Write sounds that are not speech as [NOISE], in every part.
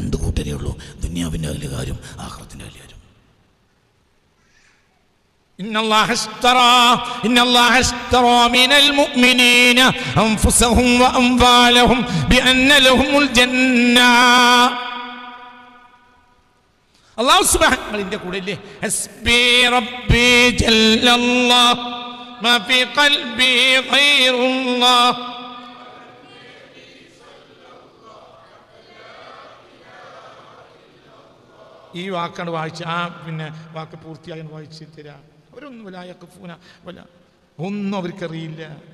രണ്ട് കൂട്ടരേ ഉള്ളൂ ദുന്യാവിൻ്റെ വലിയ കാര്യം ആഹ്റത്തിൻ്റെ വലിയ കാര്യം إن الله اشترى إن الله اشترى من المؤمنين أنفسهم وأموالهم بأن لهم الجنة അള്ളാഹു സുബ്ഹാനഹുവിന്റെ കൂടെ ഇല്ലേ ഹസ്ബി റബ്ബി ജല്ലല്ലാഹ് മാ ഫി ഖൽബി ഗൈറുല്ലാഹ് ഈ വാക്കാണ് വായിച്ച് ആ പിന്നെ വാക്ക് പൂർത്തിയായി വായിച്ച് തരാം. അവരൊന്നും വലായൊക്കെ പൂന വല ഒന്നും അവർക്കറിയില്ല.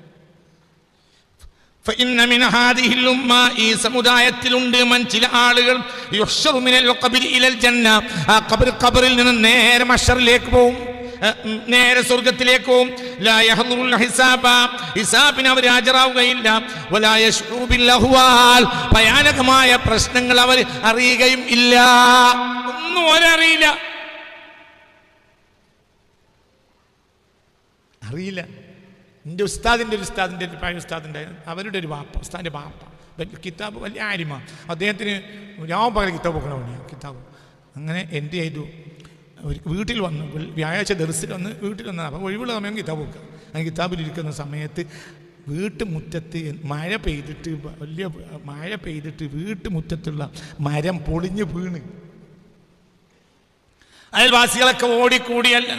ഈ സമുദായത്തിലുണ്ട് ചില ആളുകൾ ജന്ന. കബറിൽ നിന്ന് നേരെ മഷറിലേക്ക് പോവും നേരെ സ്വർഗത്തിലേക്ക് പോവും. ഹിസാബിന് അവർ ഹാജരാവുകയില്ല. ഭയാനകമായ പ്രശ്നങ്ങൾ അവർ അറിയുകയും ഇല്ല. ഒന്നും ഓരറിയില്ല അറിയില്ല. എന്റെ ഉസ്താദിന്റെ ഒരു ഉസ്താദിന്റെ ഒരു പഴയ ഉസ്താദിന്റെ അവരുടെ ഒരു വാപ്പ ഉസ്താദിന്റെ വാപ്പ കിതാബ് വലിയ ആരിമ അദ്ദേഹത്തിന് ഞാൻ പകരം കിതാബ് പണിയാണ് കിതാബ്. അങ്ങനെ എന്ത് ചെയ്തു? വീട്ടിൽ വന്നു. വ്യാഴാഴ്ച ദർശനം വന്ന് വീട്ടിൽ വന്നു. അപ്പോൾ ഒഴിവുള്ള സമയം കിതാബ് വെക്കുക അങ്ങനെ കിതാബിലിരിക്കുന്ന സമയത്ത് വീട്ടുമുറ്റത്ത് മഴ പെയ്തിട്ട് വലിയ മഴ പെയ്തിട്ട് വീട്ടുമുറ്റത്തുള്ള മരം പൊളിഞ്ഞ് വീണ്. അയൽവാസികളൊക്കെ ഓടിക്കൂടിയല്ല.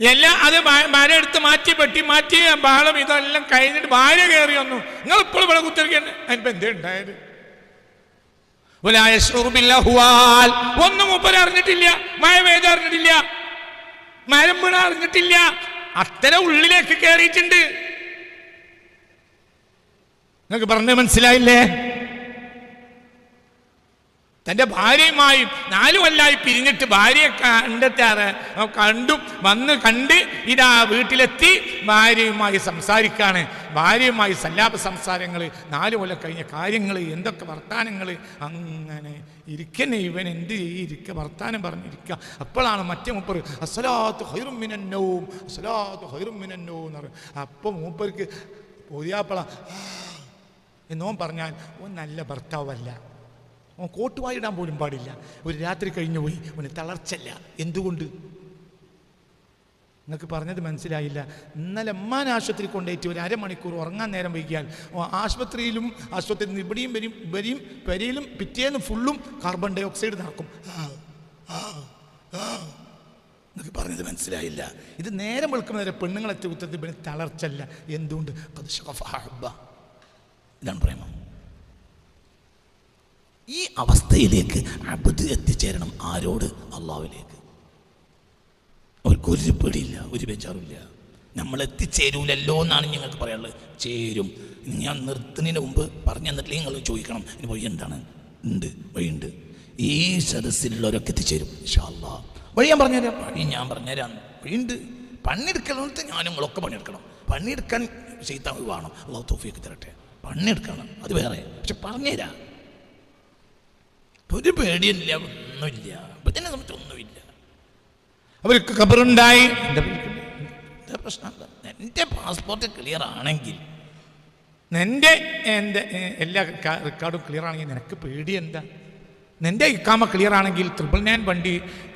എല്ലാം അത് മര എടുത്ത് മാറ്റി പെട്ടി മാറ്റി ബഹളം ഇതെല്ലാം കഴിഞ്ഞിട്ട് ഭാര്യ കയറി വന്നു. നിങ്ങൾ ഇപ്പോഴും ഇവിടെ കുത്തിരിക്കന്നെ. അതിനിപ്പോ എന്തേ ഉണ്ടായത്? ഒന്നും മുപ്പര അറിഞ്ഞിട്ടില്ല. മഴ പെയ്ത് അറിഞ്ഞിട്ടില്ല. മരം വീണ അറിഞ്ഞിട്ടില്ല. അത്തരം ഉള്ളിലേക്ക് കയറിയിട്ടുണ്ട്. നിങ്ങൾക്ക് പറഞ്ഞ് മനസ്സിലായില്ലേ? തന്റെ ഭാര്യയുമായി നാലു കൊല്ലായി പിരിഞ്ഞിട്ട് ഭാര്യയെ കണ്ടെത്താറ് കണ്ടു വന്ന് കണ്ട് ഇതാ വീട്ടിലെത്തി ഭാര്യയുമായി സംസാരിക്കാണ്. ഭാര്യയുമായി സല്ലാപ സംസാരങ്ങൾ നാലു കൊല്ലം കഴിഞ്ഞ കാര്യങ്ങൾ എന്തൊക്കെ വർത്താനങ്ങൾ അങ്ങനെ ഇരിക്കന്നെ ഇവൻ എന്ത് ഇരിക്ക വർത്താനം പറഞ്ഞിരിക്കുക അപ്പോഴാണ് മറ്റേ മൂപ്പർ അസലാത്ത് ഹൈറും അസലാത്ത് ഹൈറും എന്ന് പറയും. അപ്പോൾ മൂപ്പർക്ക് പൊതിയാപ്പള എന്നോ പറഞ്ഞാൽ ഓ നല്ല ഭർത്താവല്ല. ഓൻ കോട്ടുവായിടാൻ പോലും പാടില്ല. ഒരു രാത്രി കഴിഞ്ഞു പോയി. അവന് തളർച്ചല്ല എന്തുകൊണ്ട്? നിങ്ങൾക്ക് പറഞ്ഞത് മനസ്സിലായില്ല. ഇന്നലെ അമ്മാൻ ആശുപത്രി കൊണ്ടേറ്റ് ഒരു അരമണിക്കൂർ ഉറങ്ങാൻ നേരം വൈകിയാൽ ആശുപത്രിയിലും ആശുപത്രി നിന്ന് ഇവിടെയും വരും വരിയും പെരയിലും പിറ്റേന്ന് ഫുള്ളും കാർബൺ ഡൈ ഓക്സൈഡ് നടക്കും. നിങ്ങൾക്ക് പറഞ്ഞത് മനസ്സിലായില്ല. ഇത് നേരം വെളുക്കുന്ന നേരം പെണ്ണുങ്ങളെത്തി കുത്തത്തിൽ പിന്നെ തളർച്ചല്ല എന്തുകൊണ്ട്? ഇതാണ് പ്രേമം. ഈ അവസ്ഥയിലേക്ക് അബദ് എത്തിച്ചേരണം ആരോട്? അള്ളാഹുവിലേക്ക്. അവർക്ക് ഒരു പേടിയില്ല ഒരു ബേജാറുമില്ല. നമ്മൾ എത്തിച്ചേരൂലല്ലോ എന്നാണ് ഞങ്ങൾക്ക് പറയാനുള്ളത്. ചേരും. ഞാൻ നിർത്തുന്നതിന് മുമ്പ് പറഞ്ഞു തന്നിട്ടില്ല? നിങ്ങൾ ചോദിക്കണം. ഇനി വഴി എന്താണ്? ഉണ്ട് വഴിയുണ്ട്. ഈ സദസ്സിലുള്ളവരൊക്കെ എത്തിച്ചേരും ഇൻഷാ അല്ലാ വഴി ഞാൻ പറഞ്ഞുതരാം വഴി ഞാൻ പറഞ്ഞുതരാം വഴിയുണ്ട്. പണിയെടുക്കണമെന്ന് ഞാനും നിങ്ങളൊക്കെ പണിയെടുക്കണം. പണിയെടുക്കാൻ ചെയ്താൽ വേണം. അള്ളാഹു തോഫിയൊക്കെ തരട്ടെ. പണിയെടുക്കണം. അത് വേറെ. പക്ഷെ പറഞ്ഞുതരാം. ഒരു പേടിയില്ല ഒന്നുമില്ല. ഇതിനെ സംബന്ധിച്ച് ഒന്നുമില്ല. അവർക്ക് ഖബറുണ്ടായി? എന്താ പ്രശ്നം? എന്റെ പാസ്പോർട്ട് ക്ലിയർ ആണെങ്കിൽ. നിന്റെ എന്റെ എല്ലാ റെക്കോർഡും ക്ലിയർ ആണെങ്കിൽ നിനക്ക് പേടി എന്താ? നിന്റെ ഇക്കാമ ക്ലിയർ ആണെങ്കിൽ ട്രിപ്പിൾ നയൻ വണ്ടി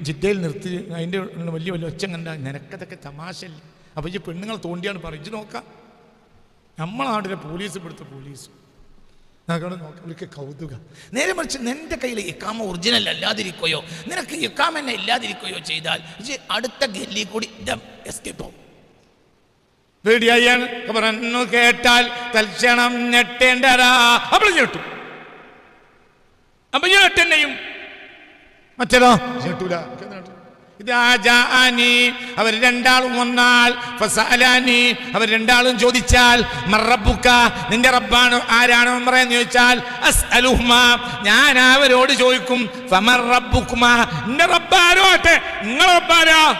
ജിദ്ദയിൽ നിർത്തി അതിന്റെ വലിയ വലിയ ഒച്ച കണ്ട നിനക്കതൊക്കെ തമാശല്ലേ അപ്പോൾ ഈ പെണ്ണുങ്ങൾ തോണ്ടിയാണ് പറഞ്ഞു നോക്കാം. നമ്മളെ നാട്ടിലെ പോലീസ് ഇവിടുത്തെ പോലീസ് നോക്കി അവർക്ക് കൗതുകം. നേരെ മറിച്ച് നിന്റെ കയ്യിൽ ഇക്കാമ ഒറിജിനൽ അല്ലാതിരിക്കുകയോ നിനക്ക് ഇക്കാമ എന്നെ ഇല്ലാതിരിക്കുകയോ ചെയ്താൽ അടുത്ത ഗല്ലി കൂടി എസ്കേപ്പ് ആവും. പറഞ്ഞു കേട്ടാൽ തൽക്ഷണം ഞെട്ടേണ്ടരാ അപ്പോൾ ഞെട്ടു. അപ്പൊ ഞെട്ടെന്നെയും. മറ്റേതോ? ഞെട്ടൂല. അവർ രണ്ടാളും വന്നാൽ അവർ രണ്ടാളും ചോദിച്ചാൽ മറബുക്ക നിന്റെ റബ്ബാണ് ആരാണോ പറയാന്ന് ചോദിച്ചാൽ ഞാൻ അവരോട് ചോദിക്കും നിന്റെ റബ്ബാരോ ആട്ടെ നിങ്ങളെ റബ്ബാരാ?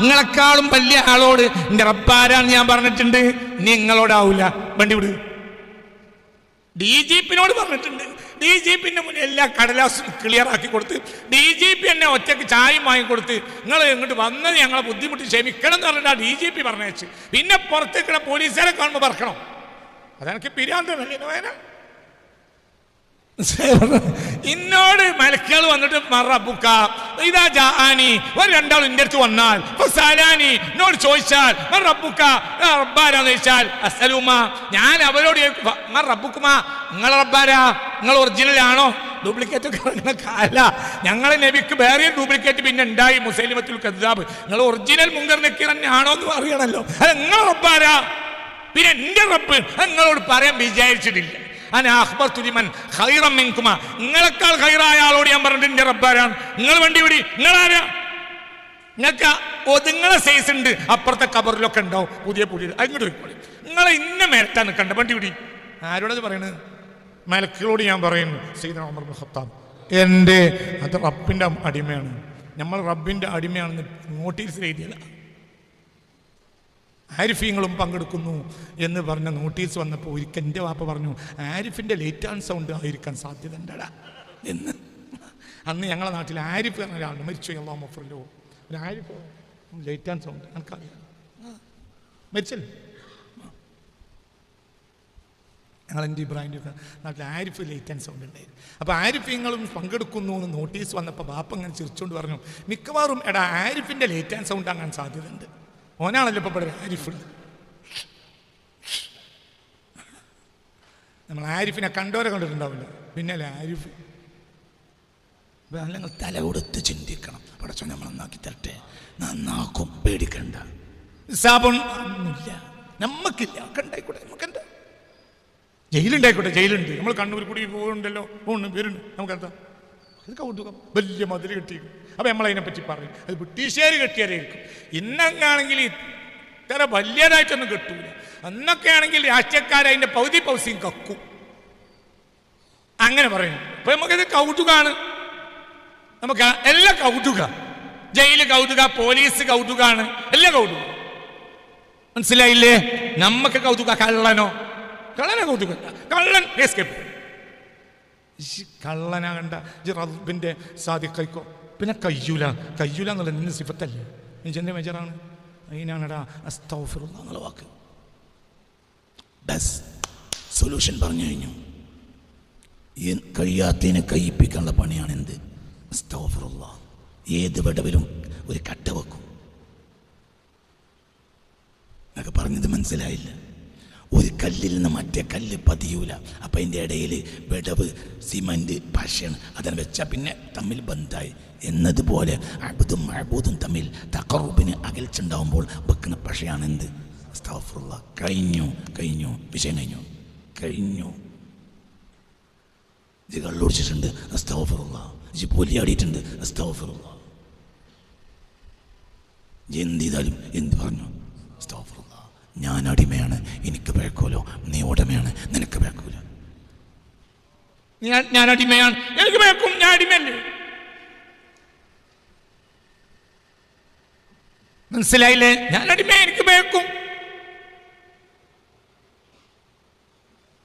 നിങ്ങളെക്കാളും വലിയ ആളോട് എന്റെ റബ്ബാരാന്ന് ഞാൻ പറഞ്ഞിട്ടുണ്ട് നിങ്ങളോടാവൂല വണ്ടി വിട്. ഡി ജി പിന്നോട് പറഞ്ഞിട്ടുണ്ട്. ഡി ജി പിന്നെ മുന്നേ എല്ലാ കടലാസും ക്ലിയർ ആക്കി കൊടുത്ത് ഡി ജി പി എന്നെ ഒറ്റയ്ക്ക് ചായയും വാങ്ങി കൊടുത്ത് നിങ്ങൾ ഇങ്ങോട്ട് വന്നത് ഞങ്ങളെ ബുദ്ധിമുട്ട് ക്ഷമിക്കണം എന്ന് പറഞ്ഞാൽ ഡി ജി പി പറഞ്ഞേച്ച് പിന്നെ പുറത്തേക്കിടെ പോലീസുകാരെ കാണുമ്പോൾ പറക്കണം. അതെനിക്ക് പിരാന്തനല്ലേ വേന [LAUGHS] ഇന്നോട് മലക്കുകൾ വന്നിട്ട് മറബുക്ക ഇതാ ജാനി. ഒരു രണ്ടാൾ ഇന്റെ അടുത്ത് വന്നാൽ. സാലാനി എന്നോട് ചോദിച്ചാൽ റബ്ബുക്ക. റബ്ബാരാന്ന് ചോദിച്ചാൽ അസലുമ ഞാൻ അവരോട് റബ്ബുക്കുമാ നിങ്ങൾ റബ്ബാരാ? നിങ്ങൾ ഒറിജിനൽ ആണോ? ഡ്യൂപ്ലിക്കേറ്റ് കറങ്ങുന്ന കാല. ഞങ്ങളെ നബിക്ക് വേറെ ഡ്യൂപ്ലിക്കേറ്റ് പിന്നെ ഉണ്ടായി. മുസൈലിമത്തുൽ കദ്ദാബ്. നിങ്ങൾ ഒറിജിനൽ മുങ്കർ നക്കീർ തന്നെ ആണോ എന്ന് പറയണല്ലോ അത് നിങ്ങൾ റബ്ബാരാ? പിന്നെ എന്റെ റബ്ബ്. നിങ്ങളോട് പറയാൻ വിചാരിച്ചിട്ടില്ല. അന അഖ്ബർ തുലിമൻ ഖൈറം മിൻകുമ. നിങ്ങളെക്കാൾ ഖൈറായ ആളോട് ഞാൻ പറഞ്ഞിട്ട് എന്റെ റബ്ബാരാണ് നിങ്ങൾ വണ്ടി വിടി. നിങ്ങളാരാ നിങ്ങൾക്ക് ഒതുങ്ങളെ സൈസ് ഉണ്ട്. അപ്പുറത്തെ കബറിലൊക്കെ ഉണ്ടാവും. പുതിയ പുതിയ. അങ്ങോട്ട് പോയിക്കോളി. നിങ്ങളെ ഇന്ന മേലത്താ നിൽക്കണ്ട. വണ്ടി വിടി. ആരോടത് പറയണത്? മലക്കുകളോട് ഞാൻ പറയുന്നു സീദന ഉമർ മുഹത്താം എന്റെ അത് റബ്ബിന്റെ അടിമയാണ്. നമ്മൾ റബ്ബിന്റെ അടിമയാണെന്ന് നോട്ടീസിൽ എഴുതിയല്ല ആരിഫീങ്ങളും പങ്കെടുക്കുന്നു എന്ന് പറഞ്ഞ നോട്ടീസ് വന്നപ്പോൾ ഒരിക്കൽ എന്റെ വാപ്പ പറഞ്ഞു ആരിഫിന്റെ ലേറ്റ് ആൻഡ് സൗണ്ട് ആയിരിക്കാൻ സാധ്യത ഉണ്ടടാ എന്ന്. അന്ന് ഞങ്ങളുടെ നാട്ടിൽ ആരിഫ് എന്ന ഒരാളുണ്ട് മരിച്ചു. അള്ളാഹ് മഫറിലോ ഒരു ആരിഫ് ലേറ്റ് ആൻഡ് സൗണ്ട് എനിക്കറിയാം. മരിച്ചല്ലേ? ഞങ്ങളെന്റെ ഇബ്രാഹിന്റെ ഒക്കെ നാട്ടിൽ ആരിഫ് ലേറ്റ് ആൻഡ് സൗണ്ട് ഉണ്ടായിരുന്നു അപ്പോൾ ആരിഫിങ്ങളും പങ്കെടുക്കുന്നു എന്ന് നോട്ടീസ് വന്നപ്പോൾ ബാപ്പ അങ്ങനെ ചിരിച്ചുകൊണ്ട് പറഞ്ഞു മിക്കവാറും എടാ ആരിഫിന്റെ ലേറ്റ് ആൻഡ് സൗണ്ട് ആകാൻ സാധ്യതയുണ്ട്. ഓനാണല്ലോ ഇപ്പോൾ പറയുന്നത് ആരിഫ്. നമ്മൾ ആരിഫിനെ കണ്ടോരെ കണ്ടിട്ടുണ്ടാവില്ല. പിന്നെ അല്ലേ ആരിഫ് നിങ്ങൾ തല കൊടുത്ത് ചിന്തിക്കണം. പടച്ചോ നമ്മൾ നന്നാക്കി തരട്ടെ. നന്നാക്കും. പേടിക്കണ്ട. സാബുൺ ഒന്നുമില്ല. നമ്മക്കില്ല. കണ്ടായിക്കൂടെ? നമുക്കെന്താ ജയിലുണ്ടായിക്കോട്ടെ. ജയിലുണ്ട്. നമ്മൾ കണ്ണൂർ കൂടി പോകുന്നുണ്ടല്ലോ. പോകുന്നു വരുന്നുണ്ട് നമുക്കെന്താ അത് കൗതുകം. വലിയ മതിൽ കെട്ടി അപ്പം നമ്മളതിനെ പറ്റി പറയും. അത് ബ്രിട്ടീഷുകാർ കെട്ടിയാരായിരിക്കും ഇന്നങ്ങാണെങ്കിൽ ഇത്ര വലിയതായിട്ടൊന്നും കെട്ടൂല. അന്നൊക്കെ ആണെങ്കിൽ രാഷ്ട്രീയക്കാർ അതിന്റെ പൗതി പൗസിയും കക്കും. അങ്ങനെ പറയും. അപ്പം നമുക്കത് കൗതുകാണ്. നമുക്ക് എല്ലാ കൗതുക. ജയിൽ കൗതുക പോലീസ് കൗതുകാണ്. എല്ലാ കൗതുക. മനസ്സിലായില്ലേ? നമുക്ക് കൗതുക. കള്ളനോ? കള്ളനെ കൗതുക കള്ളൻ എസ്കേപ്പ് കള്ളനാ കണ്ട ഇജ്ജ് റബ്ബിന്റെ സാധിക്കോ പിന്നെ കയ്യൂല. കയ്യൂല എന്നുള്ള നിന്റെ സിഫത്തല്ലേ? നിജന്റെ മേജറാണ്? അതിനാണടാ അസ്തൗഫിറുള്ള എന്നുള്ള വാക്ക്. ബസ് സൊല്യൂഷൻ പറഞ്ഞു കഴിഞ്ഞു. കഴിയാത്തതിനെ കയ്യിപ്പിക്കാനുള്ള പണിയാണ് എന്ത്? അസ്തൗഫിറുള്ള ഏത് വിടവിലും ഒരു കട്ട വെക്കും. എന്നൊക്കെ പറഞ്ഞത് മനസ്സിലായില്ല. ഒരു കല്ലിൽ നിന്ന് മറ്റേ കല്ല് പതിയൂല. അപ്പം അതിന്റെ ഇടയിൽ വിടവ് സിമന്റ് പശയാണ് അതിനെ വെച്ചാൽ പിന്നെ തമ്മിൽ ബന്ധായി. എന്നതുപോലെ അബുദും അബൂദും തമ്മിൽ തക്കറുബിന് അകൽച്ചുണ്ടാവുമ്പോൾ വെക്കുന്ന പശയാണ് എന്ത് അസ്തഗ്ഫിറുല്ലാ. കഴിഞ്ഞു കഴിഞ്ഞു. വിഷയം കഴിഞ്ഞു. കഴിഞ്ഞു. ഇത് കള്ളുടിച്ചിട്ടുണ്ട് അസ്താഫുള്ള ഇത് പൊലിയാടിയിട്ടുണ്ട് അസ്താഫുള്ള എന്ത് ചെയ്താലും എന്ത് പറഞ്ഞു? ഞാൻ അടിമയാണ് എനിക്ക് പേക്കോലോ നീ ഉടമയാണ് നിനക്ക് പേക്കൂല ഞാൻ അടിമയാണ് എനിക്ക് വേക്കും ഞാൻ അടിമയല്ലേ? മനസ്സിലായില്ലേ? ഞാൻ അടിമ എനിക്ക് വേക്കും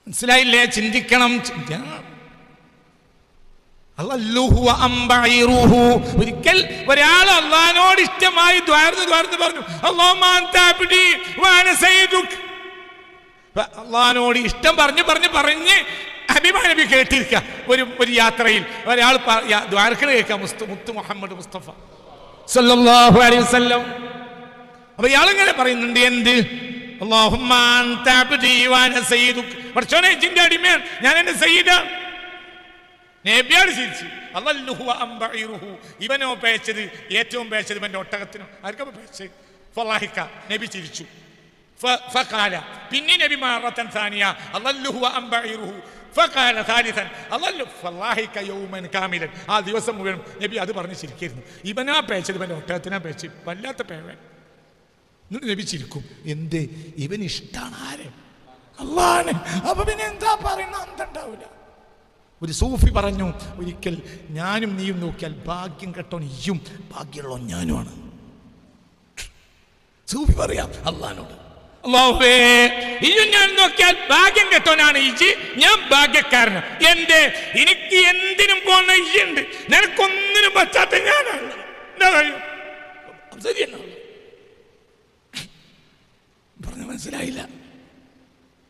മനസ്സിലായില്ലേ? ചിന്തിക്കണം ചിന്തിക്കണം. ഒരിക്കൽ ഒരാൾ അള്ളഹാനോട് ഇഷ്ടമായി ദ്വാർന്ന് ദ്വാർന്ന് പറഞ്ഞു അള്ളഹാനോട് ഇഷ്ടം പറഞ്ഞ് പറഞ്ഞ് പറഞ്ഞ് അഭിമാനബി കേട്ടിരിക്കുക ഒരു ഒരു യാത്രയിൽ. ഒരാൾ ദ്വാരക്കണ കേൾക്കാം മുത്തു മുഹമ്മദ് മുസ്തഫ. സല്ലല്ലാഹു അലൈഹി വസല്ലം. അപ്പൊ ഇയാളിങ്ങനെ പറയുന്നുണ്ട് എന്ത്? അള്ളാഹുമാൻ അടിമയാണ്. ഞാൻ എന്റെ സയ്യിദാണ് നബിയാണ് ചിരിച്ചു. അതല്ലുഹു അംബഈറുഹു ഇവനോ പേച്ചത് ഏറ്റവും പേച്ചത് ഇവന്റെ ഒട്ടകത്തിനോ. ആർക്കപ്പോ പേച്ചത് ഫലാഹിക്ക നബി ചിരിച്ചു. ഫ- ഫഖാല. പിന്നെ നബി മാറത്തൻ സാനിയ അതല്ലുഹു അമ്പഴിറുഹു ഫഖാല ഥാലിഥൻ അല്ലല്ലു ഫലാഹിക്ക യൗമൻ കാമിലൻ. ആ ദിവസം മുഴുവൻ നബി അത് പറഞ്ഞ് ചിരിക്കായിരുന്നു. ഇവനാ പേച്ചത് ഇവന്റെ ഒട്ടകത്തിനാ പേച്ച്. വല്ലാത്ത പേവൻ. എന്നിട്ട് നബി ചിരിക്കും. എന്ത്? ഇവൻ ഇഷ്ടാണ് ആരെ അള്ളാണ് അപ്പൊ പിന്നെ എന്താ പറയുന്ന? അന്തണ്ടാവില്ല ഒരു സൂഫി പറഞ്ഞു ഒരിക്കൽ ഞാനും നീയും നോക്കിയാൽ ഭാഗ്യം കെട്ടോ നീയും ഭാഗ്യമുള്ള ഞാനുമാണ്. സൂഫി പറയാം അള്ളഹാനോട്. ഞാൻ നോക്കിയാൽ ഭാഗ്യം കെട്ടോനാണ് ഇജി ഞാൻ ഭാഗ്യക്കാരന്. എന്റെ എനിക്ക് എന്തിനും പോണ ഇയ്യുണ്ട്. നിനക്കൊന്നിനും പറ്റാത്ത ഞാനാണ്. എന്താ ശരിയെന്നാ പറഞ്ഞ മനസ്സിലായില്ല.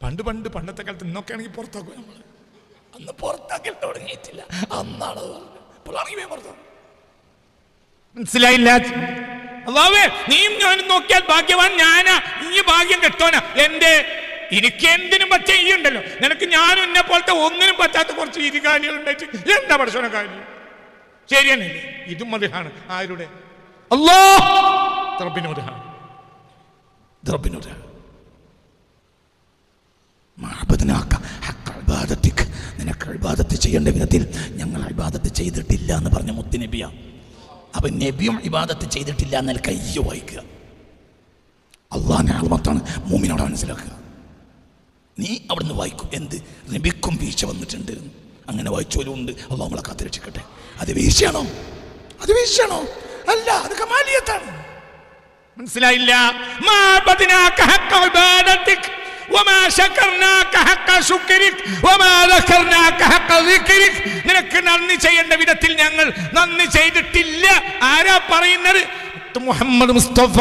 പണ്ട് പണ്ട് പണ്ടത്തെ കാലത്ത് ഇന്നൊക്കെ ആണെങ്കിൽ പുറത്താക്കും നമ്മൾ അന്ന് പുറത്താക്കൽ തുടങ്ങിയിട്ടില്ല. അന്നാണ് അത് പുറത്തു മനസ്സിലായില്ല? അല്ലാവേ നീയും ഞാനും നോക്കിയാൽ ഭാഗ്യവാൻ ഞാനാ. ഈ ഭാഗ്യം കെട്ടോനാ. എന്റെ എനിക്ക് എന്തിനും പറ്റ ഈ ഉണ്ടല്ലോ. നിനക്ക് ഞാനും എന്നെ പോലത്തെ ഒന്നിനും പറ്റാത്ത കുറച്ച് ഇരുകാലികൾ ഉണ്ടായിട്ട് എന്താ പഠിച്ചോനെ കാര്യം? ശരിയാണ്. ഇതും മതിഹാണ്. ആരുടെ? അല്ലോ റബ്ബിന് മതിഹാണ്. റബ്ബിനോട് മഅബദ്നാക ഹഖ് ഇബാദത്തിക്. നിനക്ക് ഇബാദത്ത് ചെയ്യേണ്ട വിധത്തിൽ ഞങ്ങൾ ഇബാദത്ത് ചെയ്തിട്ടില്ല എന്ന് പറഞ്ഞ മുത്ത് നബിയ അപ്പൊ നബിയും ഇബാദത്ത് ചെയ്തിട്ടില്ല എന്നാൽ കയ്യോ വായിക്കുക. അള്ളാഹിനെ ആൽമത്താണ് മൂമിനോട് മനസ്സിലാക്കുക. നീ അവിടുന്ന് വായിക്കും. എന്ത്? നബിക്കും വീഴ്ച വന്നിട്ടുണ്ട്. അങ്ങനെ വായിച്ചോലും ഉണ്ട്. അള്ളാഹ് നമ്മളെ കാത്തിരക്ഷിക്കട്ടെ. അത് വീഴ്ചയാണോ? അത് വീഴ്ചയാണോ? അല്ല അത് കമാലിയത്താണ്. മനസ്സിലായില്ല? നിനക്ക് നന്ദി ചെയ്യേണ്ട വിധത്തിൽ ഞങ്ങൾ നന്ദി ചെയ്തിട്ടില്ല. ആരാ പറയുന്നത്? മുഹമ്മദ് മുസ്തഫ.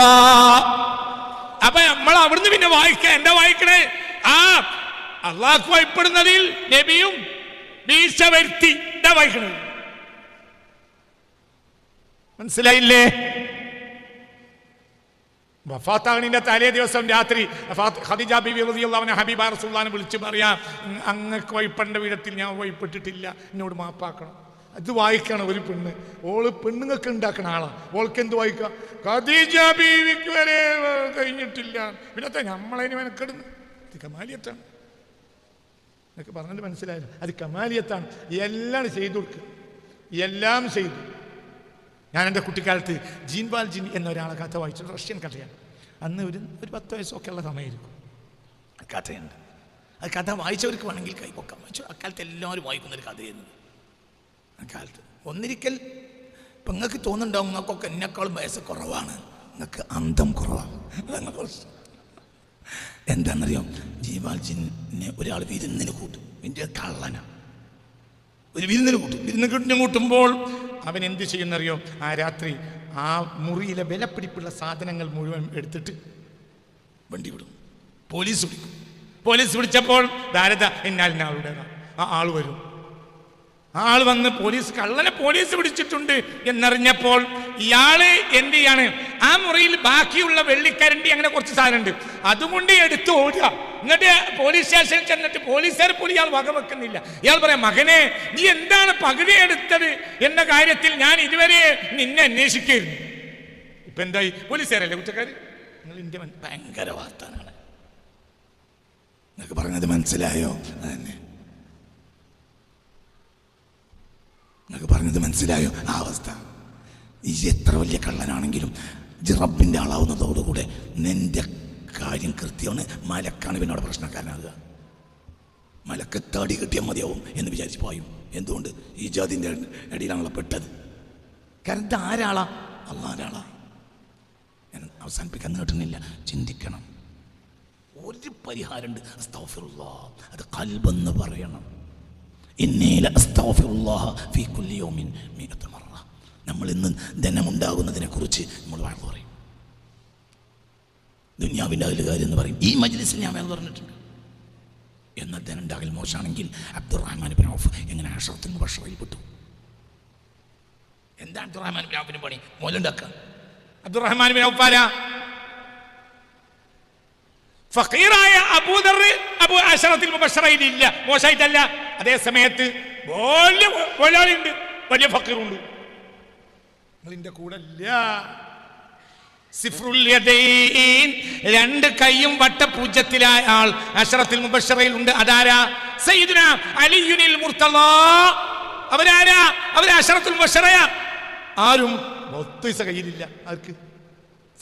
അപ്പൊ നമ്മൾ അവിടുന്ന് പിന്നെ വായിക്ക. എന്താ വായിക്കണേ? ആ അള്ളാഹ് ഭയപ്പെടുന്നതിൽ നബിയും വീഴ്ച വരുത്തി. എന്താ വായിക്കണത്? മനസ്സിലായില്ലേ? വഫാത്താകണിന്റെ തലേ ദിവസം രാത്രി ഖദിജ ബിബി റളിയല്ലാഹു ഹബീബ റസൂലുള്ളാഹിനെ വിളിച്ച് പറയാ അങ്ങ് വൈപ്പണ്ട വിധത്തിൽ ഞാൻ വൈപ്പെട്ടിട്ടില്ല എന്നോട് മാപ്പാക്കണം. അത് വായിക്കണം ഒരു പെണ്ണ്. ഓൾ പെണ്ണുങ്ങൾക്ക് ഉണ്ടാക്കണ ആളാണ് ഓൾക്ക് എന്ത് വായിക്കാം? ഖദീജ ബീവിക്ക് വരെ കഴിഞ്ഞിട്ടില്ല. പിന്നത്തെ നമ്മളതിന് മെനക്കെടുന്നു. ഇത് കമാലിയത്താണ്. എന്നൊക്കെ പറഞ്ഞത് മനസ്സിലായല്ലോ അത് കമാലിയത്താണ്. എല്ലാം ചെയ്തു കൊടുക്കുക എല്ലാം ചെയ്തു. ഞാൻ എന്റെ കുട്ടിക്കാലത്ത് ജീൻവാൽ ജിൻ എന്ന ഒരാളെ കഥ വായിച്ചു റഷ്യൻ കഥയാണ്. അന്ന് ഒരു ഒരു പത്ത് വയസ്സൊക്കെ ഉള്ള സമയമായിരിക്കും. കഥയുണ്ട്. ആ കഥ വായിച്ചവർക്ക് വേണമെങ്കിൽ കൈപ്പൊക്കാം വായിച്ചു അക്കാലത്ത് എല്ലാവരും വായിക്കുന്ന ഒരു കഥയായിരുന്നു അക്കാലത്ത്. ഒന്നിരിക്കൽ ഇപ്പം നിങ്ങൾക്ക് തോന്നുന്നുണ്ടാവും നിങ്ങൾക്കൊക്കെ എന്നെക്കാളും വയസ്സ് കുറവാണ്. നിങ്ങൾക്ക് അന്തം കുറവാണ്. എന്താണെന്നറിയോ? ജീവാൽ ജിന്നെ ഒരാൾ വിരുന്നിന് കൂട്ടും. എന്റെ കള്ളന. ഒരു വിരുന്നിന് കൂട്ടും. വിരുന്ന് കിട്ടിന് കൂട്ടുമ്പോൾ അവൻ എന്ത് ചെയ്യുന്നറിയോ? ആ രാത്രി ആ മുറിയിലെ വിലപിടിപ്പുള്ള സാധനങ്ങൾ മുഴുവൻ എടുത്തിട്ട് വണ്ടി വിടും. പോലീസ് വിളിക്കും. പോലീസ് പിടിച്ചപ്പോൾ ധാരത എന്നാലിനാളുടെ ആ ആൾ വരും. ആൾ വന്ന് പോലീസ് കള്ളനെ പോലീസ് പിടിച്ചിട്ടുണ്ട് എന്നറിഞ്ഞപ്പോൾ ഇയാൾ എന്ത് ചെയ്യാണ് ആ മുറിയിൽ ബാക്കിയുള്ള വെള്ളിക്കരണ്ടി അങ്ങനെ കുറച്ച് സാധനമുണ്ട്. അതുകൊണ്ട് എടുത്തു ഓടുക. എന്നിട്ട് പോലീസ് സ്റ്റേഷനിൽ ചെന്നിട്ട് പോലീസുകാർ പോലും ഇയാൾ വക വെക്കുന്നില്ല. ഇയാൾ പറയാം മകനെ നീ എന്താണ് പകുതി എടുത്തത്? എന്ന കാര്യത്തിൽ ഞാൻ ഇതുവരെ നിന്നെ അന്വേഷിക്കായിരുന്നു ഇപ്പൊ എന്തായി? പോലീസുകാരല്ലേ കുറ്റക്കാർ നിങ്ങൾ ഇന്ത്യ ഭയങ്കര വാർത്താനാണ്. നിങ്ങൾക്ക് പറഞ്ഞത് മനസ്സിലായോ? അതന്നെ. നിങ്ങൾക്ക് പറഞ്ഞത് മനസ്സിലായോ? ആ അവസ്ഥ. ഈ എത്ര വലിയ കള്ളനാണെങ്കിലും റബ്ബിന്റെ ആളാവുന്നതോടുകൂടെ നിന്റെ കാര്യം കൃത്യമാണ്. മലക്കാണ് പിന്നെ അവിടെ പ്രശ്നക്കാരനാകുക. മലക്ക് തടി കിട്ടിയാൽ മതിയാവും എന്ന് വിചാരിച്ച് പോയും. എന്തുകൊണ്ട്? ഈ ജാതിന്റെ ഇടയിലാണല്ലോ പെട്ടത്. കാരണം ആരാളാ? അള്ളാരാളാ ഞാൻ അവസാനിപ്പിക്കാൻ കേട്ടുന്നില്ല ചിന്തിക്കണം. ഒരു പരിഹാരമുണ്ട്. അത് കൽബെന്ന് പറയണം. നമ്മൾ ഇന്ന് ധനമുണ്ടാകുന്നതിനെ കുറിച്ച് നമ്മൾ വാഴ്ന്നു പറയും. ദുന്യാവിന്റെ അതിൽ കാര്യം എന്ന് പറയും. ഈ മജ്ലിസിൽ ഞാൻ വേണം പറഞ്ഞിട്ടുണ്ട്. എന്നാൽ ധനം ഉണ്ടാകൽ മോശമാണെങ്കിൽ അബ്ദുറഹ്മാൻ ബിൻ ഔഫ് എങ്ങനെ ആശ്രമത്തിന് ഭക്ഷണം പെട്ടു എന്താ അബ്ദുറഹ്മാൻ ബിൻ ഔഫിന് പണി? മോലുണ്ടാക്കുക. അബ്ദുറഹ്മാൻ ബിൻ ഔഫാല ഫക്കീറായ അബൂദർ അബൂ അഷറത്തിൽ ഇല്ല മോശമായിട്ടല്ല. അതേ സമയത്ത് വലിയ കൊലാളിയുണ്ട് വലിയ ഫക്കീറുണ്ട്. നിങ്ങളിന്റെ കൂടെ ഇല്ല രണ്ട് കൈയും വട്ടപൂജ്യത്തിലായ ആൾ അഷറത്തിൽ മുബഷറയിൽ ഉണ്ട്. അതാരാ? സയ്യിദുന അലിയുനിൽ മുർത്തള അവരാരാ? അവർ അഷറത്തുൽ മുബഷറയാ. ആരും ഒത്തുസ കയ്യിലില്ല. ആർക്ക്?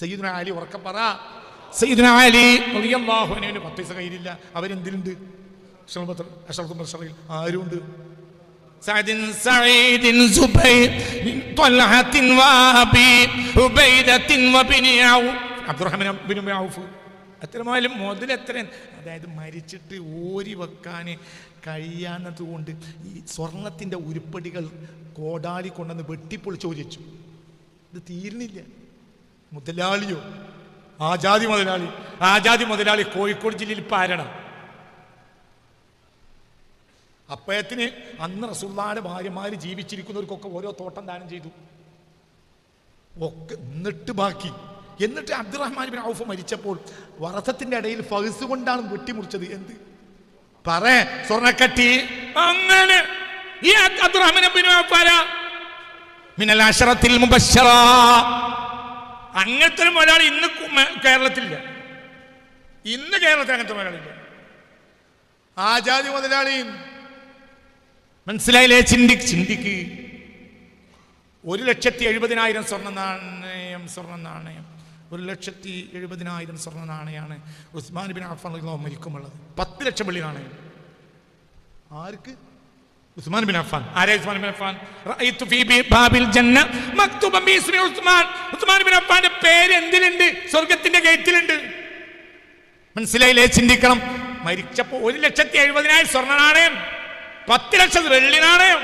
സയ്യിദുന അലി ഉറക്കം പറ. സയ്യിദുന അലി റളിയല്ലാഹു അൻഹുവിന് പത്ത് പൈസ കയ്യിലില്ല. അവരെന്തിലുണ്ട്? ആരുണ്ട് سعد سعيد زبير طلحة وابي عبيدة وبن عوف عبد الرحمن بن عوف എത്രമായാലും മുതൽ എത്ര അതായത് മരിച്ചിട്ട് ഓരി വെക്കാൻ കഴിയാത്തത് കൊണ്ട് ഈ സ്വർണത്തിൻ്റെ ഉരുപ്പടികൾ കോടാലി കൊണ്ടുവന്ന് വെട്ടിപ്പൊളിച്ച് വെച്ചു ഇത് തീരുന്നില്ല മുതലാളിയോ ആജാതി മുതലാളി ആജാതി മുതലാളി കോഴിക്കോട് ജില്ലയിൽ ഇപ്പം ആരണം അപ്പയത്തിന് അന്ന് റസുള്ള ഭാര്യമാര് ജീവിച്ചിരിക്കുന്നവർക്കൊക്കെ ഓരോ തോട്ടം ദാനം ചെയ്തു. ഒക്കെ എന്നിട്ട് ബാക്കി. എന്നിട്ട് അബ്ദുറഹ്മാൻ ബിൻ ഔഫ് മരിച്ചപ്പോൾ വറസത്തിന്റെ ഇടയിൽ ഫഹസ് കൊണ്ടാണ് വെട്ടിമുറിച്ചത്. എന്ത്? പറ സ്വർണക്കട്ടി അങ്ങനെ ഈ അബ്ദുറഹ്മാൻ ബിൻ? മിനൽ മുബശ്ശറ. അങ്ങനത്തെ ഒരു മലയാളി ഇന്ന് കേരളത്തിലില്ല. ഇന്ന് കേരളത്തിൽ അങ്ങനത്തെ മലയാളില്ല ആചാതി മുതലാളി. മനസ്സിലായില്ലേ? ചിന്തി ചിന്തിക്ക്. ഒരു ലക്ഷത്തി എഴുപതിനായിരം സ്വർണ നാണയം സ്വർണ നാണയം. ഒരു ലക്ഷത്തി എഴുപതിനായിരം സ്വർണ നാണയാണ് ഉസ്മാൻ ബിൻ അൻഹു മരിക്കുമുള്ളത് പത്ത് ലക്ഷം വെള്ളി നാണയം. ആർക്ക്? Usman bin Affan. ആരാ ഉസ്മാൻ ബിൻ അഫ്ഫാൻ? റഅയ്തു ഫീ ബാബിൽ ജന്ന മക്തുബ ബിസ്മി ഉസ്മാൻ. ഉസ്മാൻ ബിൻ അഫാന്റെ പേര് എന്തിലുണ്ട്? സ്വർഗത്തിന്റെ ഗേറ്റിലുണ്ട്. മനസ്സിലായില്ലേ? ചിന്തിക്കണം. മരിച്ചപ്പോ ഒരു ലക്ഷത്തി എഴുപതിനായിരം സ്വർണ നാണയം. പത്ത് ലക്ഷം വെള്ളി നാണയം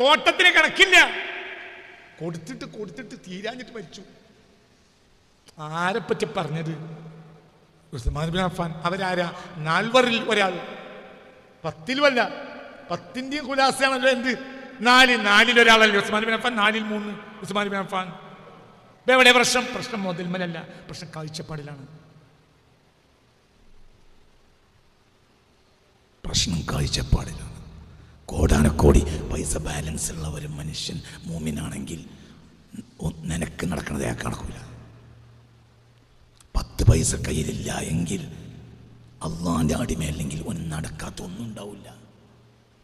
തോട്ടത്തിന് കണക്കില്ല. കൊടുത്തിട്ട് കൊടുത്തിട്ട് തീരാഞ്ഞിട്ട് മരിച്ചു. ആരെപ്പറ്റി പറഞ്ഞത്? ഉസ്മാൻ ബിൻ അവരാരാ? നാൽവറിൽ ഒരാൾ. പത്തിലുമല്ല. പത്തിന്റെയും കുലാസയാണല്ലോ എന്ത്? നാല്. നാലിൽ ഒരാളല്ലേ ഉസ്മാൻ ബിൻ അഫാൻ നാലിൽ മൂന്ന് ഉസ്മാൻ ബിൻ അഫാൻ എവിടെ പ്രശ്നം? പ്രശ്നം മുതൽമലല്ല. പ്രശ്നം കാഴ്ചപ്പാടിലാണ്. പ്രശ്നം കാഴ്ചപ്പാടിലാണ്. കോടാനക്കോടി പൈസ ബാലൻസ് ഉള്ള ഒരു മനുഷ്യൻ മൂമിനാണെങ്കിൽ നിനക്ക് നടക്കുന്നത് ആ കണക്കൂല പത്ത് പൈസ കയ്യിലില്ല എങ്കിൽ അള്ളാന്റെ അടിമയല്ലെങ്കിൽ ഒന്നും നടക്കാത്ത ഒന്നും ഉണ്ടാവില്ല.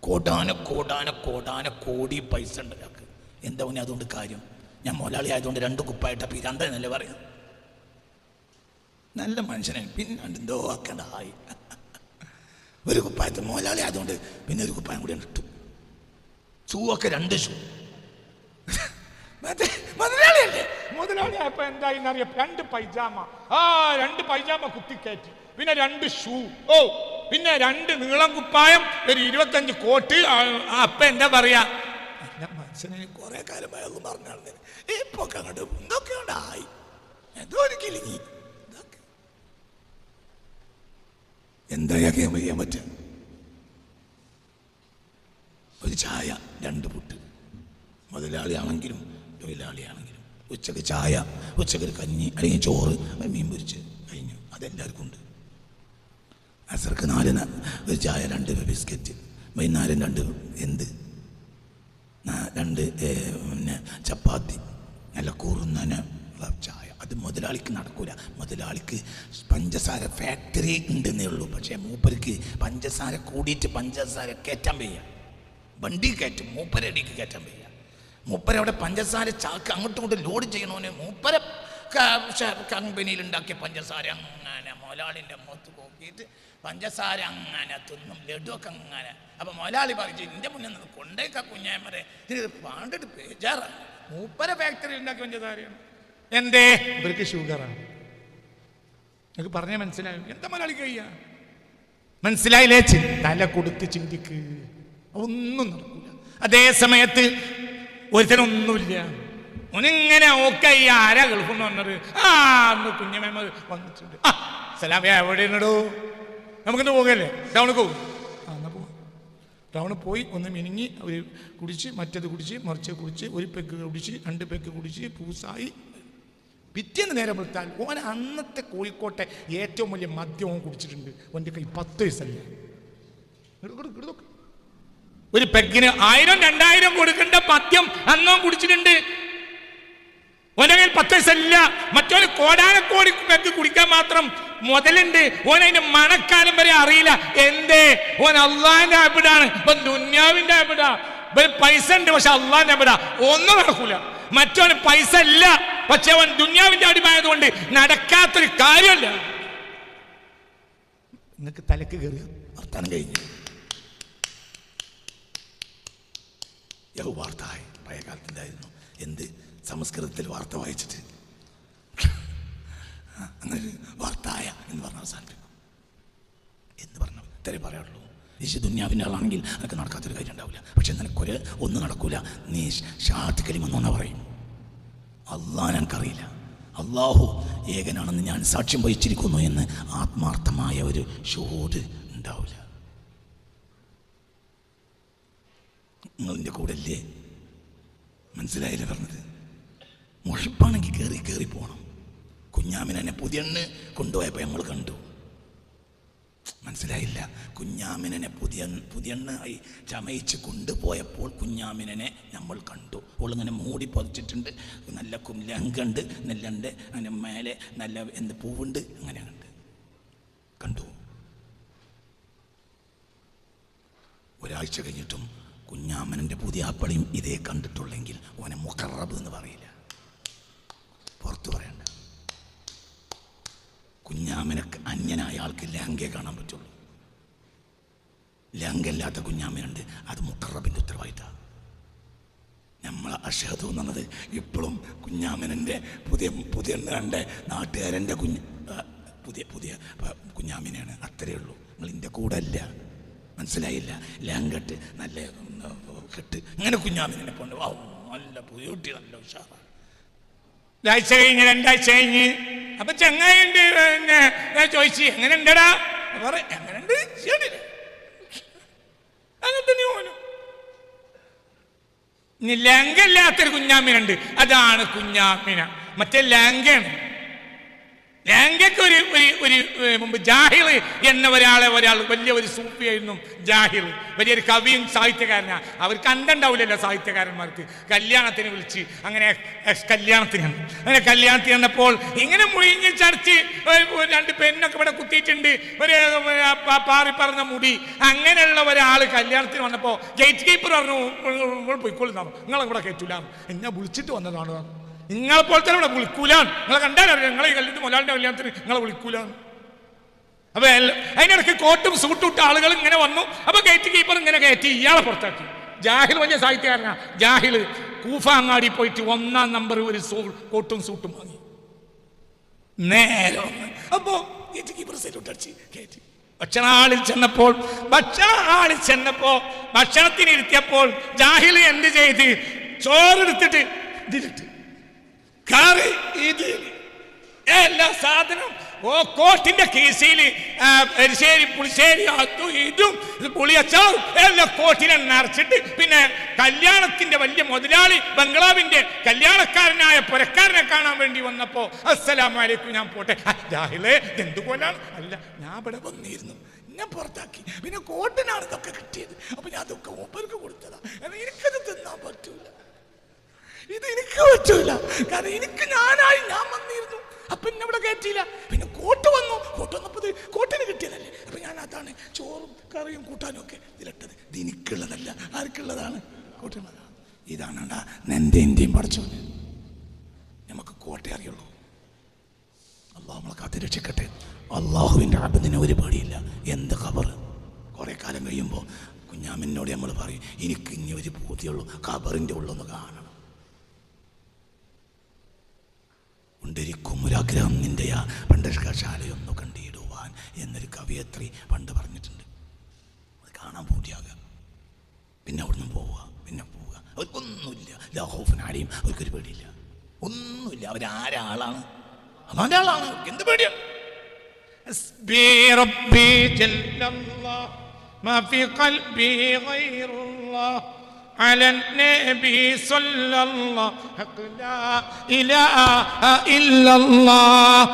കോടാന കോടാന കോടാന കോടി പൈസ ഉണ്ട് അയാൾക്ക്. എന്താ പിന്നെ അതുകൊണ്ട് കാര്യം? ഞാൻ മുതലാളി ആയതുകൊണ്ട് രണ്ട് കുപ്പായിട്ട് പിരാന്തന്നല്ലേ പറയാം നല്ല മനുഷ്യനെ പിന്നെ എന്തോ ആക്കേണ്ട ഹായ്. ഒരു കുപ്പായത്തിൽ മോലാളി ആയതുകൊണ്ട് പിന്നെ ഒരു കുപ്പായം കൂടി ഇട്ടു. ഷൂ ഒക്കെ രണ്ട് ഷൂ മുതലാളിയല്ലേ? മുതലാളി ആയപ്പോ എന്തായി അറിയാം രണ്ട് പൈജാമ. ആ രണ്ട് പൈജാമ കുത്തിക്കയറ്റി പിന്നെ രണ്ട് ഷൂ. ഓ പിന്നെ രണ്ട് നീളം കുപ്പായം. ഒരു ഇരുപത്തഞ്ച് കോട്ട്. ആ, എന്താ പറയാ? എന്റെ മനസ്സിനെ കുറെ കാലമായി അത് പറഞ്ഞാണ് ഇപ്പൊ അങ്ങോട്ട് എന്തൊക്കെ ഉണ്ടായി എന്തോ ഒരു കിളിങ്ങി ഇതൊക്കെ. എന്താ ചെയ്യാൻ പറ്റുക ഒരു ചായ രണ്ട് പുട്ട്. മുതലാളിയാണെങ്കിലും തൊഴിലാളിയാണെങ്കിലും ഉച്ചയ്ക്ക് ചായ ഉച്ചയ്ക്ക് ഒരു കഞ്ഞി അല്ലെങ്കിൽ ചോറ് മീൻ പൊരിച്ച് കഴിഞ്ഞു. അതെല്ലാവർക്കും ഉണ്ട്. അസർക്ക് നാല് ന- ഒരു ചായ രണ്ട് ബിസ്ക്കറ്റ് വൈകുന്നേരം രണ്ട് എന്ത്? രണ്ട് പിന്നെ ചപ്പാത്തി നല്ല കൂറുന്നതിന് ചായ. അത് മുതലാളിക്ക് നടക്കൂല. മുതലാളിക്ക് പഞ്ചസാര ഫാക്ടറി ഉണ്ടെന്നേ ഉള്ളൂ. പക്ഷേ മൂപ്പർക്ക് പഞ്ചസാര കൂടിയിട്ട് പഞ്ചസാര കയറ്റാൻ വയ്യ. വണ്ടി കയറ്റും മൂപ്പരടിക്ക് കയറ്റാൻ വയ്യ. മൂപ്പരവിടെ പഞ്ചസാര ചാക്ക് അങ്ങോട്ടും ഇങ്ങോട്ടും ലോഡ് ചെയ്യണോന് മൂപ്പര കമ്പനിയിൽ ഉണ്ടാക്കിയ പഞ്ചസാര അങ്ങനെ മുതലാളിന്റെ മുഖത്ത് നോക്കിയിട്ട് പഞ്ചസാര അങ്ങനെ തിന്നും ലഡുവൊക്കെ അങ്ങനെ. അപ്പം മുതലാളി പറഞ്ഞു എന്റെ മുന്നിൽ നിന്ന് കൊണ്ടേക്ക കുഞ്ഞായ്മരെ. ഇത് പാണ്ടിട്ട് പേജാറാണ് മൂപ്പര ഫാക്ടറി ഉണ്ടാക്കിയ പഞ്ചസാരയാണ്. എന്തേ? ഇവർക്ക് ഷുഗറാണ്. നിങ്ങൾക്ക് പറഞ്ഞാൽ മനസ്സിലായി? എന്താ മലയാളി കഴിയ? മനസ്സിലായില്ലേ? തല കൊടുത്ത് ചിന്തിക്ക്. ഒന്നും നടക്കില്ല അതേ സമയത്ത് ഒരുത്തനൊന്നുമില്ല. ഒന്നിങ്ങനെ ഓക്കെ ഈ ആരാ ഗൾഫെന്ന് പറഞ്ഞത് ആ അന്ന് കുഞ്ഞമ്മ വന്നിട്ടുണ്ട്. ആ എവിടെ എവിടെയാണോ നമുക്കിന്ന് പോകല്ലേ? ടൗണിൽ പോകും ആ എന്നാ പോകും ടൗണിൽ പോയി ഒന്ന് മിനുങ്ങി ഒരു കുടിച്ച് മറ്റേത് കുടിച്ച് മറിച്ച് കുടിച്ച് ഒരു പെക്ക് കുടിച്ച് രണ്ട് പെക്ക് കുടിച്ച് പൂസായി. പിറ്റേന്ന് നേരെ വെളുത്താൽ ഓൻ അന്നത്തെ കോഴിക്കോട്ടെ ഏറ്റവും വലിയ മദ്യം ഓൻ കുടിച്ചിട്ടുണ്ട്. ഓന്റെ കൈ പത്ത് വയസ്സല്ലേ. ഒരു പെഗിന് ആയിരം രണ്ടായിരം കൊടുക്കേണ്ട മദ്യം അന്നോ കുടിച്ചിട്ടുണ്ട്. ഓന്റെ കയ്യിൽ പത്ത് വയസ്സല്ല മറ്റൊരു കോടാനക്കോടി പെഗ് കുടിക്കാൻ മാത്രം മുതലുണ്ട്. ഓൻ അതിന്റെ മണക്കാലം വരെ അറിയില്ല. എന്തേ? ഓൻ അള്ളാന്റെ ആപ്പിടാണ് ദുന്യാവിന്റെ ആപ്പിടാ പൈസ ഉണ്ട് പക്ഷെ അള്ളാന്റെ ആപ്പിടാ ഒന്നും നടക്കൂല. മറ്റവന് പൈസ ഇല്ല. പക്ഷെ അവൻ ദുന്യാവിന്റെ അടിമയായതുകൊണ്ട് നടക്കാത്തൊരു കാര്യമല്ല. നിങ്ങക്ക് തലക്ക് കയറി വർത്താനം കഴിഞ്ഞു. യഹു വാർത്തായി പഴയ കാലത്തുണ്ടായിരുന്നു എന്ത്? സംസ്കൃതത്തിൽ വാർത്ത വായിച്ചിട്ട്. അങ്ങനെ വാർത്തായ എന്ന് പറഞ്ഞ അവസാനിപ്പിക്കും. എന്ന് പറഞ്ഞു തെരെ പറയുള്ളൂ ഈശോ ദുന്യാവിന്റെ ആളാണെങ്കിൽ അതൊക്കെ നടക്കാത്തൊരു കാര്യം ഉണ്ടാവില്ല പക്ഷെ നിനക്കൊരു ഒന്നും നടക്കൂല. നീ ഷാത്ത് കലിമെന്നൊന്ന പറയും. അള്ളാഹ് എനിക്കറിയില്ല അള്ളാഹു ഏകനാണെന്ന് ഞാൻ സാക്ഷ്യം വഹിച്ചിരിക്കുന്നു എന്ന് ആത്മാർത്ഥമായ ഒരു ഷോട് ഉണ്ടാവില്ല. നിങ്ങളിന്റെ കൂടെ അല്ലേ മനസ്സിലായില്ലേ പറഞ്ഞത്? മുഷിപ്പാണെങ്കിൽ കയറി കയറി പോകണം കുഞ്ഞാമിനെ പുതിയണ്ണ് കൊണ്ടുപോയപ്പോൾ നമ്മൾ കണ്ടു. മനസ്സിലായില്ല. കുഞ്ഞാമിനെ പുതിയ പുതിയണ്ണായി ചമയിച്ച് കൊണ്ടുപോയപ്പോൾ കുഞ്ഞാമിനെ നമ്മൾ കണ്ടു. ഓളിങ്ങനെ മൂടി പതിച്ചിട്ടുണ്ട്. നല്ല കുലങ്കുണ്ട് നെല്ലുണ്ട് അങ്ങനെ മേലെ നല്ല എന്ത് പൂവുണ്ട് അങ്ങനെ കണ്ട്. കണ്ടു. ഒരാഴ്ച കഴിഞ്ഞിട്ടും കുഞ്ഞാമനന്റെ പുതിയ ആപ്പളിയും ഇതേ കണ്ടിട്ടുള്ളെങ്കിൽ ഓനെ മുഖറബ് എന്ന് പറയില്ല. പുറത്തു പറയണ്ട. കുഞ്ഞാമനക്ക് അന്യനായ ആൾക്ക് ലങ്കയെ കാണാൻ പറ്റുള്ളൂ. ലഹങ്കല്ലാത്ത കുഞ്ഞാമനുണ്ട്. അത് മുക്കറബിന്റെ ഉത്തരവാദിത്തമാണ് നമ്മൾ അഷഹദ് എന്നുള്ളത് ഇപ്പോഴും കുഞ്ഞാമനന്റെ പുതിയ പുതിയ രണ്ട് നാട്ടുകാരന്റെ കുഞ്ഞ് പുതിയ പുതിയ കുഞ്ഞാമിനെയാണ്. അത്രയേ ഉള്ളൂ. നിങ്ങൾ ഇതിന്റെ കൂടെ അല്ല. മനസ്സിലായില്ല. ലഹങ്കട്ട് നല്ല കെട്ട്. ഇങ്ങനെ കുഞ്ഞാമിനെ കൊണ്ട് നല്ല പുതിയ കുട്ടി നല്ല ഉഷാറാണ് ഒരാഴ്ച കഴിഞ്ഞ് രണ്ടാഴ്ച കഴിഞ്ഞ് അപ്പൊ ചങ്ങായിണ്ട് പിന്നെ ഞാൻ ചോദിച്ചു എങ്ങനെ ഉണ്ടടാ പറ എങ്ങനെ ഉണ്ട് അങ്ങനെ തന്നെ ലങ്കല്ലാത്തൊരു കുഞ്ഞാമിനുണ്ട്. അതാണ് കുഞ്ഞാമിന. മറ്റേ ലങ്കയാണ്. ലങ്കയ്ക്ക് ഒരു ഒരു ഒരു മുമ്പ് ജാഹിർ എന്ന ഒരാളെ ഒരാൾ വലിയ ഒരു സൂഫിയായിരുന്നു ജാഹിർ വലിയൊരു കവിയും സാഹിത്യകാരനാണ് അവർ കണ്ടുണ്ടാവില്ലല്ലോ സാഹിത്യകാരന്മാർക്ക്. കല്യാണത്തിന് വിളിച്ച് അങ്ങനെ കല്യാണത്തിന് അങ്ങനെ കല്യാണത്തിന് വന്നപ്പോൾ ഇങ്ങനെ മുഴിഞ്ഞ് ഒരു രണ്ട് പെണ്ണൊക്കെ ഇവിടെ കുത്തിയിട്ടുണ്ട്. ഒരു പാറി പറഞ്ഞ മുടി. അങ്ങനെയുള്ള ഒരാൾ കല്യാണത്തിന് വന്നപ്പോൾ ഗേറ്റ് കീപ്പർ പറഞ്ഞു "നിങ്ങൾ നിങ്ങളെ കൂടെ കയറ്റൂല എന്നെ വിളിച്ചിട്ട് വന്നതാണ്. നിങ്ങളെ പോലെ തന്നെ ഇവിടെ വിളിക്കൂലാണ് നിങ്ങളെ കണ്ടാലറിയാം നിങ്ങളെ ഈ കല്യാണത്തിന് മൊലാളിന്റെ കല്യാണത്തിന് നിങ്ങളെ വിളിക്കൂലാണ് അപ്പൊ അതിനിടയ്ക്ക് കോട്ടും സൂട്ടും ഇട്ട ആളുകൾ ഇങ്ങനെ വന്നു. അപ്പൊ ഗേറ്റ് കീപ്പർ ഇങ്ങനെ കയറ്റി ഇയാളെ പുറത്താക്കി. ജാഹിൽ വലിയ സാഹിത്യകാരനാ. ജാഹിൽ കൂഫ അങ്ങാടി പോയിട്ട് ഒന്നാം നമ്പർ ഒരു കോട്ടും സൂട്ടും വാങ്ങി. നേരം. അപ്പോ ഗേറ്റ് കീപ്പർ കയറ്റി. ഭക്ഷണാളിൽ ചെന്നപ്പോൾ ഭക്ഷണാളിൽ ചെന്നപ്പോ ഭക്ഷണത്തിന് ഇരുത്തിയപ്പോൾ ജാഹിൽ എന്ത് ചെയ്ത്? ചോറെടുത്തിട്ട് ഇതിലിട്ട്. കറി ഇത് എല്ലാ സാധനവും. ഓ കോട്ടിന്റെ കീസയിൽ എരിശ്ശേരി പുളിശ്ശേരി അതും ഇതും പുളിയച്ചാറും എല്ലാം കോട്ടിനെ നിറച്ചിട്ട് പിന്നെ കല്യാണത്തിന്റെ വലിയ മുതലാളി ബംഗ്ലാവിന്റെ കല്യാണക്കാരനായ പുരക്കാരനെ കാണാൻ വേണ്ടി വന്നപ്പോ അസ്സലാമലൈക്കും ഞാൻ പോട്ടെ. ജാഹിലേ എന്തുപോലാണ്? അല്ല ഞാൻ ഇവിടെ വന്നിരുന്നു. എന്നെ പുറത്താക്കി. പിന്നെ കോട്ടിനാണ് ഇതൊക്കെ കിട്ടിയത്. അപ്പൊ ഞാൻ അതൊക്കെ ഓപ്പർക്ക് കൊടുത്തതാ. എനിക്കത് തിന്നാൻ പറ്റൂല. ഇത് എനിക്ക് പറ്റൂല. കാരണം എനിക്ക് ഞാനായി ഞാൻ വന്നിരുന്നു. അപ്പൊ എന്നെ ഇവിടെ കയറ്റിയില്ല. പിന്നെ കോട്ട് വന്നു. കോട്ട് വന്നപ്പോൾ കോട്ടിന് കിട്ടിയതല്ലേ. അപ്പൊ ഞാൻ അതാണ് ചോറും കറിയും കൂട്ടാനും ഒക്കെ ഇതിലിട്ടത്. ഇത് എനിക്കുള്ളതല്ല. ആർക്കുള്ളതാണ്? കോട്ടിനുള്ളതാണ് ഇതാണ് നിന്റെ ഇന്ത്യയും പഠിച്ചു നമുക്ക് കോട്ടയെ അറിയുള്ളൂ. അള്ളാഹു നമ്മളെ കാത്തി രക്ഷിക്കട്ടെ. അള്ളാഹുവിന്റെ അബദിന് ഒരു പേടിയില്ല. എന്ത് ഖബർ കുറേ കാലം കഴിയുമ്പോൾ കുഞ്ഞാമിനോട് നമ്മൾ പറയും എനിക്ക് ഇനി ഒരു പൂതിയുള്ളൂ. ഖബറിന്റെ ഉള്ളൊന്ന് കാണണം. ഒരാഗ്രഹം നിന്റെ ആ പണ്ടശാലയൊന്നു കണ്ടിടുവാൻ എന്നൊരു കവിയത്രി പണ്ട് പറഞ്ഞിട്ടുണ്ട് അത് കാണാൻ പൂതിയാകുക പിന്നെ അവിടുന്ന് പോവുക പിന്നെ പോവുക അവർക്കൊന്നുമില്ല ലാഹോഫനാരെയും അവർക്കൊരു പേടിയില്ല ഒന്നുമില്ല അവരാരാളാണ് അവൻ്റെ ആളാണ് അവർക്ക് എന്ത് പേടിയാണ് حسبي ربي جل الله ما في قلبي غير الله على النبي صلى الله لا إله إلا الله.